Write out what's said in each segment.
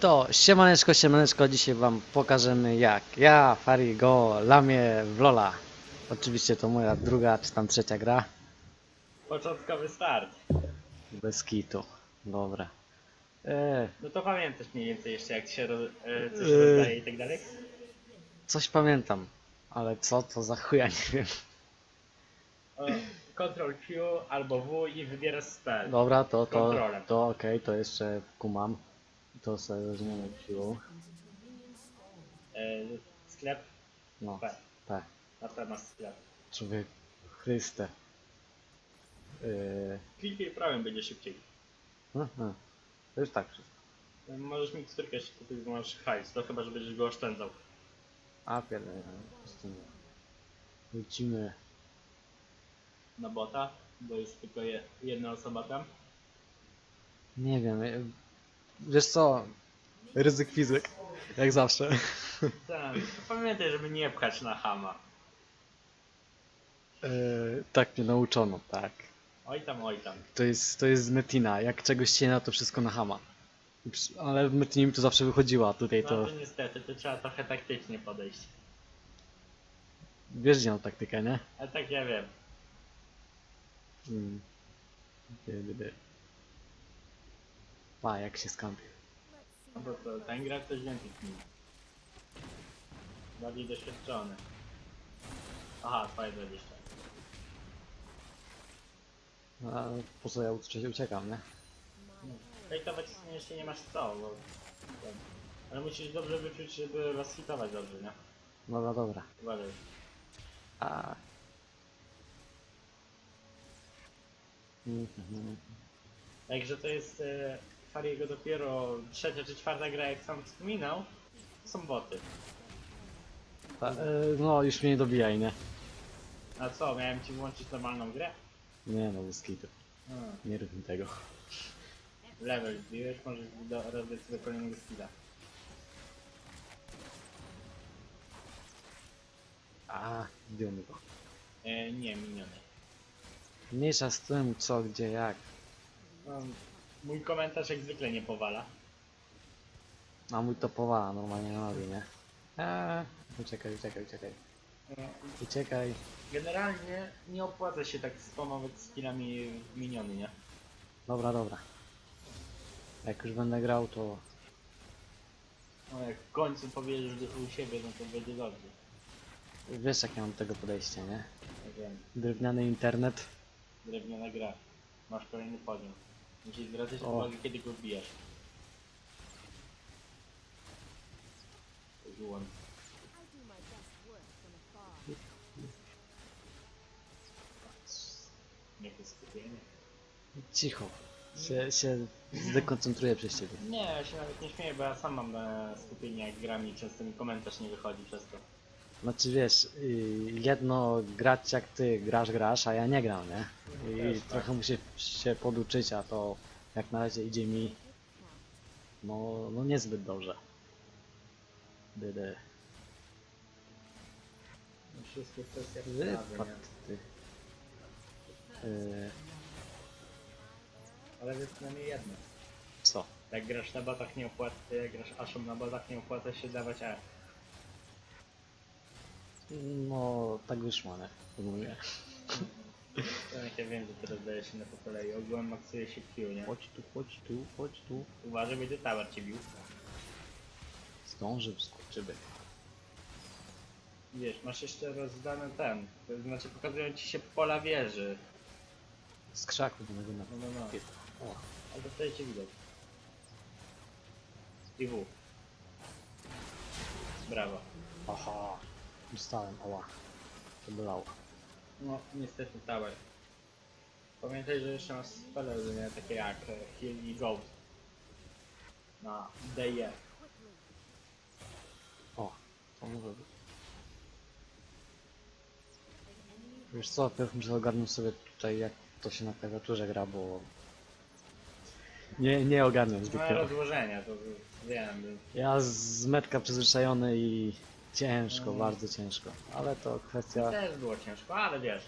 To siemaneczko, siemaneczko, dzisiaj wam pokażemy jak ja, Farigo, lamię w Lola. Oczywiście to moja druga czy tam trzecia gra. Początkowy start. Bez kitu. Dobra. E, No to pamiętasz mniej więcej jeszcze jak się roz, e, coś Yy. rozdaje i tak dalej? coś pamiętam, ale co to za chuja nie wiem. O, Ctrl Q albo W i wybierasz spell. Dobra, to to, Kontrolem. to okej, to jeszcze kumam. To sobie weźmiemy siłą. E, sklep? No, P. tak. Na P masz sklep. Człowiek, Chryste. Yy, Kliknij prawym będzie szybciej. aha. To już tak wszystko. E, Możesz miksturkę jeszcze kupić, bo masz hajs, to chyba, że będziesz go oszczędzał. A pierdolę, pustynię. Lecimy. Na bota, bo jest tylko je, jedna osoba tam. Nie wiem. e, Wiesz co? Ryzyk fizyk. Jak zawsze. Tak, pamiętaj, żeby nie pchać na hama. E, tak mnie nauczono, tak. Oj tam, oj tam. To jest, to jest z Metina. Jak czegoś cienia, to wszystko na hama. Ale w Metinie mi to zawsze wychodziło, a tutaj No to... to niestety, to trzeba trochę taktycznie podejść. Wiesz gdzie mam taktykę, nie? Ale tak ja wiem. Mm. Dy, dy. Pa, jak się skampi. No bo to ten gra coś więcej kmin. Bardziej doświadczony. Aha, twoje 20. A po co ja ucie- uciekam, nie? Hejtować w sumie jeszcze nie masz co, bo... Ale musisz dobrze wyczuć, żeby was hitować dobrze, nie? Dobra, dobra. Uważaj. A. Mhm. Także to jest e, Fariego dopiero trzecia czy czwarta gra, jak sam wspominał. Są boty. Ta, e, no, już mnie nie dobijaj, nie? A co, miałem ci włączyć normalną grę? Nie no, bez kitu. Hmm. Nie rób mi tego. Level wbiłeś, możesz do, rozdać sobie kolejnego skilla. A, zdjąmy go. E, nie, miniony. Mniejsza z tym, co, gdzie, jak. No, mój komentarz jak zwykle nie powala. A mój to powala normalnie na nowie, nie? Eee, uciekaj, uciekaj, uciekaj. No, Uciekaj. Generalnie nie opłaca się tak spamować skillami w miniony, nie? Dobra, dobra. Jak już będę grał, to... No jak w końcu powiesz że u siebie, no to będzie dobrze. Wiesz, jak ja mam do tego podejście, nie? Ja wiem, Drewniany internet. drewniana gra. Masz kolejny poziom. Musisz zwracać O. uwagę, kiedy go wbijasz. Żułon. Jakie skupienie. Cicho. Się, się zdekoncentruję przez ciebie. Nie, ja się nawet nie śmieję, bo ja sam mam e, skupienie jak gram i często mi komentarz nie wychodzi przez to. Znaczy wiesz, y, jedno grać jak ty grasz, grasz, a ja nie gram, nie? I tak. trochę muszę się poduczyć, a to jak na razie idzie mi no, no niezbyt dobrze. Dydy. No Wszystko kwestia nie? ty. Y, Ale jest przynajmniej jedno. co? Jak grasz na botach nie opłaca, jak grasz Ashą na botach nie opłaca się dawać E. No tak wyszło, nie? Ogólnie. To jak ja wiem, że teraz daje się na po kolei. Ogółem maksuje się Q, nie? Chodź tu, chodź tu, chodź tu. Uważaj, będzie tower cię bił. Zdąży skurczybyk. Wiesz, masz jeszcze rozdany ten. To znaczy pokazują ci się pola wieży. Z krzaku będę go na... No, no, no. O, Ale to wtedy cię widać. I W. Brawo. aha. Dostałem, oła. To bolało. No, niestety tower. Pamiętaj, że jeszcze masz spele, nie? takie jak e, Heal i Goat. Na DE. O, to może być. Wiesz co, pierw muszę ogarnąć sobie tutaj jak to się na klawiaturze gra, bo... Nie, nie ogarniam No zwykle. rozłożenia, to wiem. Ja z metka przyzwyczajony i. ciężko, bardzo ciężko. Ale to kwestia... Też było ciężko, ale wiesz.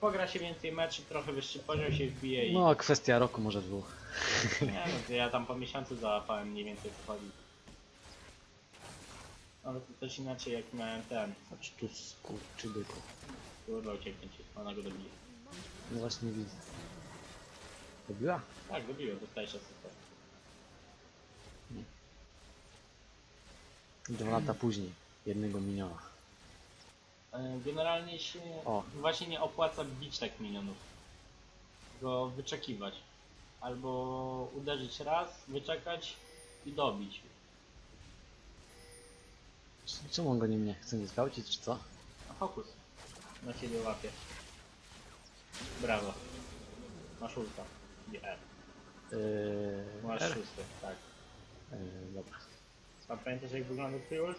pogra się więcej meczy, trochę wyższy poziom się wbije i... No, kwestia roku może dwóch. Nie no, to ja tam po miesiącu załapałem mniej więcej co chodzi. Ale to też inaczej jak miałem ten... Chodź tu skurczybyku. Kurwa ucieknie ci, ona go dobije. No właśnie widzę. Robiła? Tak, dobiło, dostajesz asystę. Dwa lata później. Jednego miniona. E, Generalnie się O. właśnie nie opłaca bić tak minionów. Go wyczekiwać. Albo uderzyć raz, wyczekać i dobić. Czemu on go nie mnie chce nie zgwałcić, czy co? A fokus. Na ciebie łapie. Brawo. Masz ulta. Nie. Yy, Masz R? szósty, tak. Yy, dobra. A pamiętasz jak wygląda twój ult?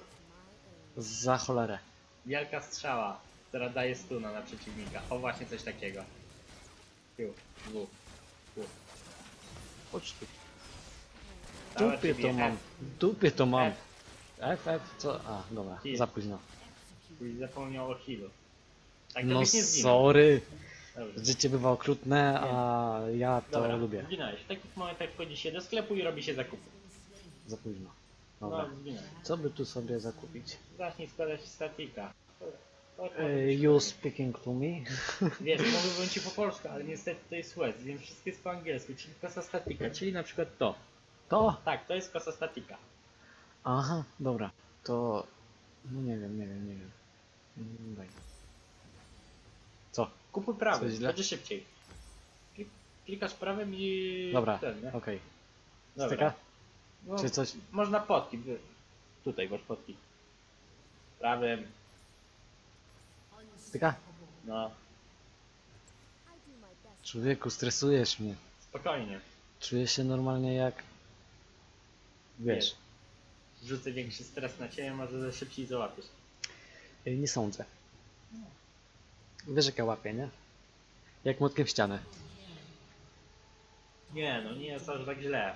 Za cholerę. Wielka strzała, która daje stuna na przeciwnika. O właśnie coś takiego. Piu, W. Chodź tu. Dupie to mam. Dupie to mam. F. F, F, co? A, dobra, za późno. Byś zapomniał o healu. Tak to No byś nie zginął. sorry. Dobrze. Życie bywa okrutne, a ja to Dobra, lubię. zginąłeś. W takich momentach wchodzi się do sklepu i robi się zakupy. Za późno. Dobra. No. Co by tu sobie zakupić? Zacznij składać statika. Być you speaking to me? Wiesz, mówiłbym ci po polsku, ale niestety to jest West, więc wszystko jest po angielsku, czyli kosa statika, czyli na przykład to. To? Tak, to jest kosa statika. Aha, dobra. To... No nie wiem, nie wiem, nie wiem. Mm, Daj. Co? Kupuj prawym, Coś źle? będzie szybciej. Klik- Klikasz prawym i... Dobra, Ten, nie? okej. Dobra. Styka? No, Czy coś? Można potki. wy- Tutaj masz potki. Prawym, Styka? no, Człowieku, stresujesz mnie. spokojnie. Czuję się normalnie jak... Wiesz, Rzucę większy stres na ciebie, może szybciej załapiesz. yy, nie sądzę. Wiesz jak ja łapię, nie? Jak młotkiem w ścianę. Nie, no nie jest aż tak źle.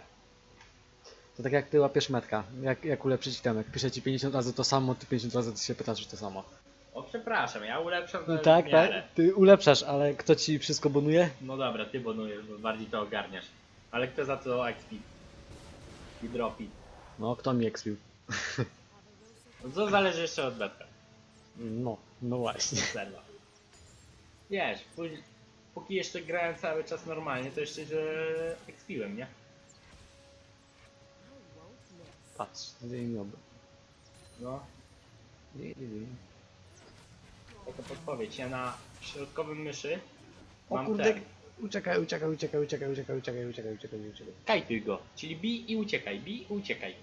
To tak jak ty łapiesz metka, jak, jak ulepszyć temek. Piszę ci 50 razy to samo, ty 50 razy ty się pytasz, czy to samo. O, przepraszam, ja ulepszam No tak, tak, ty ulepszasz, ale kto ci wszystko bonuje? No dobra, ty bonujesz, bo bardziej to ogarniasz. Ale kto za to XP? I dropi. No, kto mi ekspił? No to zależy jeszcze od beta. No, no właśnie. Serwa. Wiesz, później, póki jeszcze grałem cały czas normalnie, to jeszcze że expiłem, nie? Patrz, zmienioby. No, taka podpowiedź. Ja na środkowym myszy O mam kurde, ten. uciekaj, uciekaj, uciekaj, uciekaj, uciekaj, uciekaj, uciekaj, uciekaj, uciekaj. Kajtuj go, czyli bij i uciekaj, bij i uciekaj.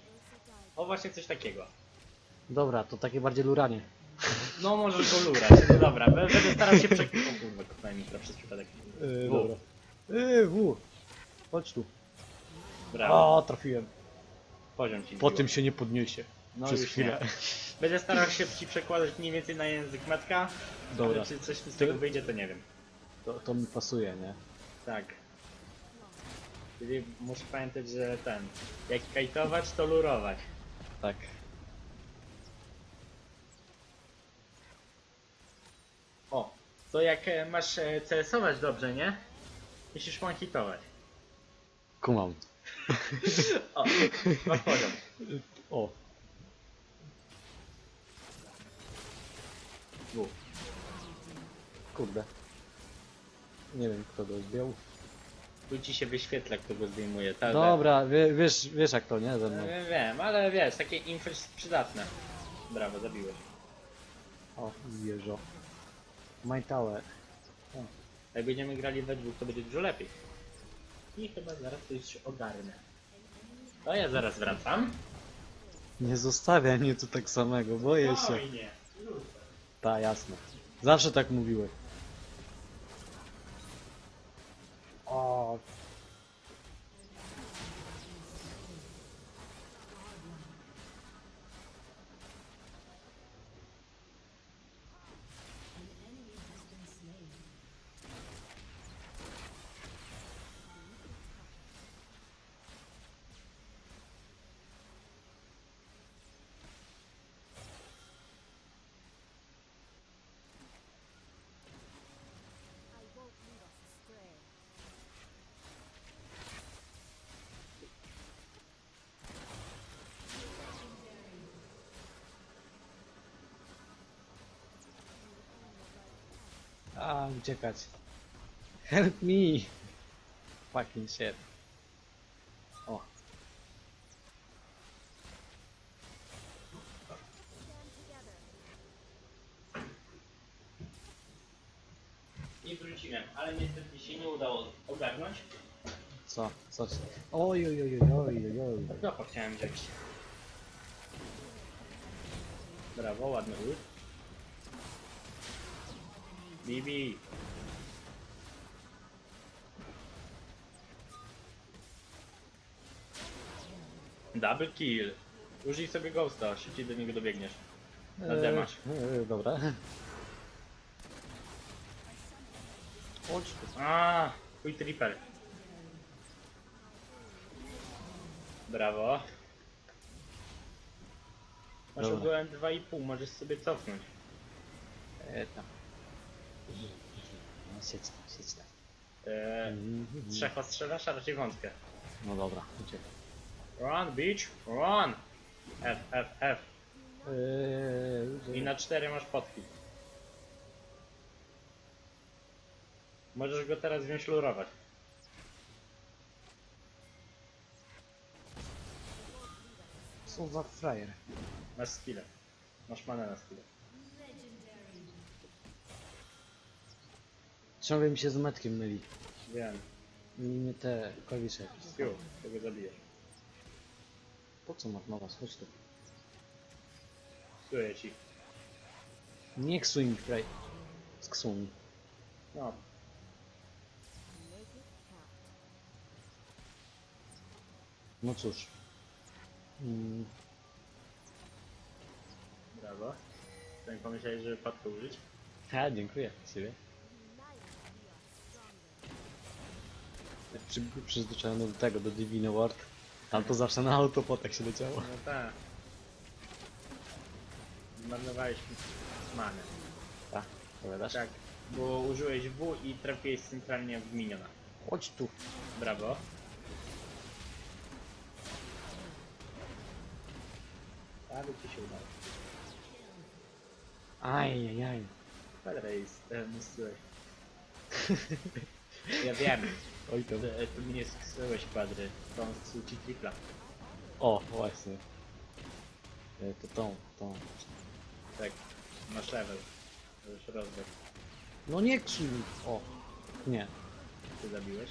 O właśnie coś takiego. Dobra, to takie bardziej luranie. No możesz go lurać, no dobra, b- będę starał się przekryć. O kurwa, kopnąłem mikro przez przypadek. Yy, W. dobra. Yy, w. Chodź tu. Brawo, O, trafiłem. Poziom ci Po zbiło. tym się nie podniesie. No Przez już chwilę. nie. Będę starał się ci przekładać mniej więcej na język metka. Dobra. Ale czy coś z tego wyjdzie, to nie wiem. To, to mi pasuje, nie? Tak. Czyli muszę pamiętać, że ten. Jak kajtować, to lurować. Tak. O, to jak e, masz e, CS-ować dobrze, nie? Musisz one-hitować. Kumam. O, masz poziom. O. Kurde. Nie wiem kto go zdjął. Tu ci się wyświetla, kto go zdejmuje. Tak, Dobra, wie, wiesz, wiesz jak to, nie? Ze mną. Wiem, wiem, ale wiesz, takie info jest przydatne. Brawo, zabiłeś. O, wieżo. My Tower. Jak będziemy grali we dwóch, to będzie dużo lepiej. I chyba zaraz to już ogarnę. To ja zaraz wracam. Nie zostawiaj mnie tu tak samego, boję się. Spokojnie. Ta, jasne. Zawsze tak mówiły. O. uciekać. Help me! Fucking shit. O, I wróciłem, ale niestety się nie udało ogarnąć. co? Co? ci- Oj, oj, oj, oj, oj, oj. Trochę chciałem wziąć. Brawo, ładny ult. Bibi. Double kill. Użyj sobie ghosta, szybciej do niego dobiegniesz. Na demasz. E, dobra. Chodź tu. A, chuj triple. Brawo. Masz Dobra. ogółem 2,5, możesz sobie cofnąć. E, tam. No, siedź tam, siedź tam. Eee, Mhm. trzech ostrzelasz, a raczej wątkę. No dobra, uciekaj. Run, bitch, run! F, F, F. Eee, I na 4 masz potki. Możesz go teraz wziąć lurować. Co za frajer? Masz skillę. Masz manę na skillę. Ciągle mi się z metkiem myli. Wiem. I nie te klawisze. Fiu, tego zabijesz. Po co masz nowa? Chodź tu. Psuję ci. Nie ksuj mi fraj. Sksuł mi. No, No cóż. Mm, brawo. Co mi pomyślałeś, żeby padkę użyć? ha, dziękuję. Ciebie. Przy, przyzwyczajony do tego, do Divine Ward. Tam to zawsze na autopotek się leciało. No tak. Zmarnowałeś manę. Tak, powiadasz? Tak, bo użyłeś W i trafiłeś centralnie w miniona. Chodź tu. Brawo. Ale ci się udało. Ajajaj. Felrace, e, musiłeś. Ja wiem, Oj to. ty, e, ty mnie sksyłeś kwadry, tą z ci tripla. O, właśnie. E, To tą, tą. Tak, masz level. To już rozwój. No nie mi. O. Nie. Ty zabiłeś.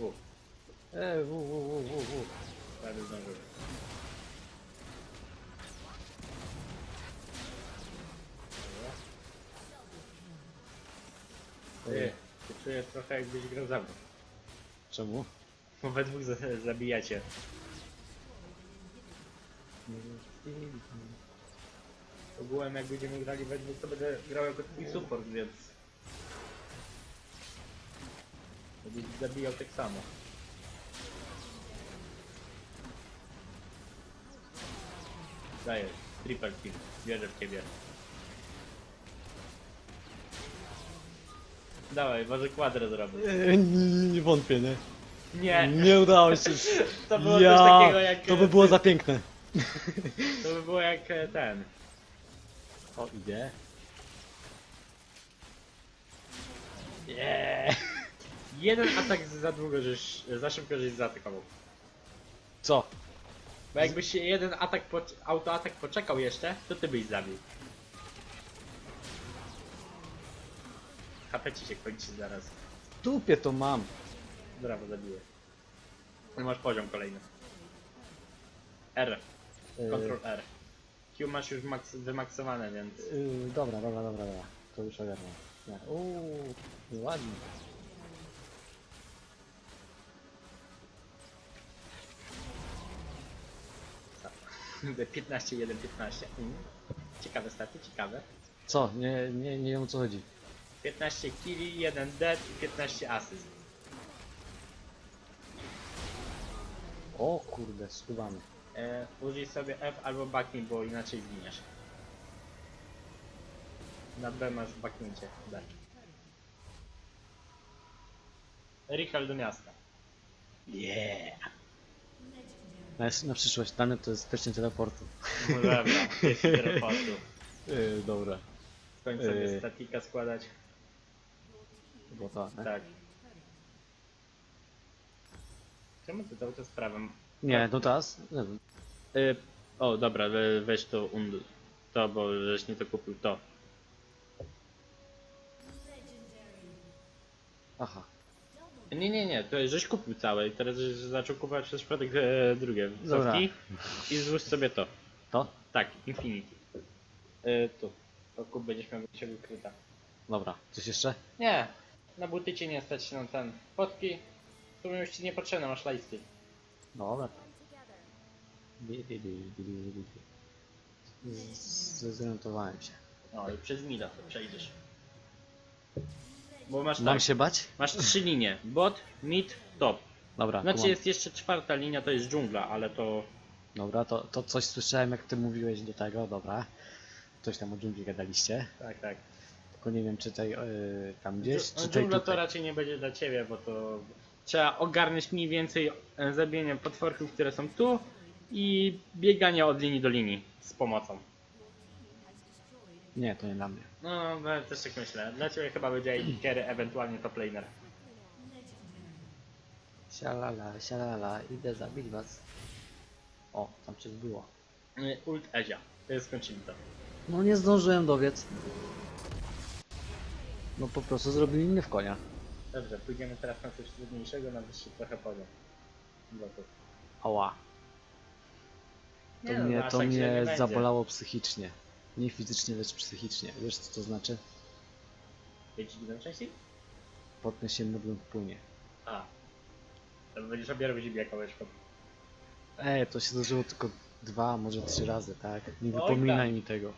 U, E, wu, wu, wu, wu, wu. prawie zdążyłem. Ty, ty czujesz trochę jakbyś grał za mną. Czemu? Bo we dwóch za- zabijacie. Ogółem jak będziemy grali we dwóch, to będę grał jako twój support, więc... Będę zabijał tak samo. Dajesz, triple kill, wierzę w ciebie. Dawaj, może kwadrę zrobię. E, nie, nie wątpię, nie? Nie, Nie udało się. to było ja, coś takiego jak... To by było za piękne. To by było jak e, ten. O, idzie. Yeah. Jeden atak za długo, żeś, za szybko żeś zaatakował. Co? Bo jakbyś jeden atak, poc- autoatak poczekał jeszcze, to ty byś zabił. HP ci się kończy zaraz. W dupie to mam. Brawo, zabiłeś. I masz poziom kolejny. R, E, Ctrl R. Q masz już maks- wymaksowane, więc... Yy, dobra, dobra, dobra, dobra. To już ogarnę. Uuu, ładnie. Co? 15, 1, 15. Mm. Ciekawe staty, ciekawe. Co? Nie, nie, nie wiem o co chodzi. 15 killi, 1 dead i 15 asyst. O kurde, skubany. E, użyj sobie F albo backnij, bo inaczej zginiesz. Na B masz backnięcie. B. Richel do miasta. Yeah! Na, na przyszłość, dane to jest pierścień teleportu. No dobra, jest teleportu. Yy, dobra. końcu sobie Yy. statika składać. Bo to, nie? Tak. Czemu ty cały czas prawem? Nie, no teraz? Y, o, dobra, we, weź to und... To, bo żeś nie to kupił, to. Aha. Nie, nie, nie, to żeś kupił całe i teraz żeś zaczął kupować przez przypadek e, drugie Dobra. i złóż sobie to. To? Tak, Infinity. Y, tu. To kup będziesz miał się ukryta. Dobra. Coś jeszcze? Nie, na buty cię nie stać na ten. Fotki, tu już ci niepotrzebne, masz lajsty. Dobra. Bi, bi, bi, bi, bi, bi. Z- Zorientowałem się. No i przez mida to przejdziesz. Bo masz Mam tak, się bać? masz trzy linie. Bot, mid, top. Dobra, Znaczy kumam. jest jeszcze czwarta linia, to jest dżungla, ale to... Dobra, to, to coś słyszałem jak ty mówiłeś do tego, dobra. Coś tam o dżungli gadaliście. Tak, tak. Tylko nie wiem czy tej yy, tam gdzieś, Dżu- czy tej Dżungla to tutaj. raczej nie będzie dla ciebie, bo to... Trzeba ogarnąć mniej więcej e, zabijanie potworków, które są tu i bieganie od linii do linii z pomocą. Nie, to nie dla mnie. No, no też tak myślę. Dla ciebie chyba będzie Kerry, ewentualnie top laner. Sialala, sialala, idę zabić was. O, tam coś było. Y, Ult Ezia. To jest skończyli to. No nie zdążyłem dowiedz. No po prostu zrobili mnie w konia. Dobrze, pójdziemy teraz na coś trudniejszego, na wyższy trochę poziom. To... Ała. To Nie no, mnie, aż to tak źle nie mnie będzie. zabolało psychicznie. Nie fizycznie, lecz psychicznie. Wiesz co to znaczy? Wiecie, idą częściej? Potnę się mydłem w płynie. A. To będziesz obierał ziemniaka weszło. Ej, to się zdarzyło tylko dwa, może trzy razy, tak? Nie Oj, wypominaj tak. mi tego.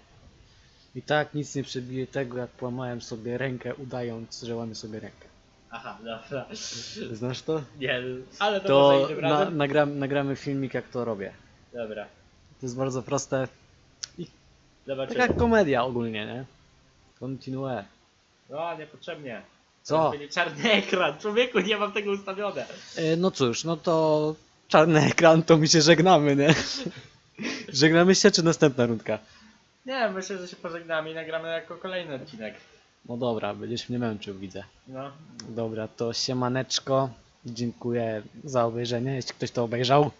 I tak nic nie przebije tego, jak połamałem sobie rękę, udając, że łamię sobie rękę. Aha, dobra. Znasz to? Nie, ale to, może To innym na, razem. nagram, nagramy filmik, jak to robię. Dobra. To jest bardzo proste. Zobaczymy. Taka komedia ogólnie, nie? Continue. No, niepotrzebnie. Co? Czarny ekran. Człowieku, nie mam tego ustawione. E, no cóż, no to czarny ekran, to mi się żegnamy, nie? żegnamy się, czy następna rundka? Nie, myślę, że się pożegnamy i nagramy jako kolejny odcinek. No dobra, będziesz mnie męczył, widzę. No. Dobra, to siemaneczko. Dziękuję za obejrzenie, jeśli ktoś to obejrzał.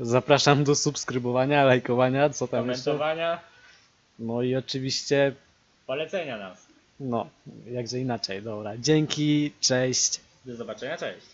Zapraszam do subskrybowania, lajkowania, co tam jeszcze. Komentowania, No i oczywiście, polecenia nas. no, jakże inaczej, dobra. Dzięki, cześć. Do zobaczenia, cześć.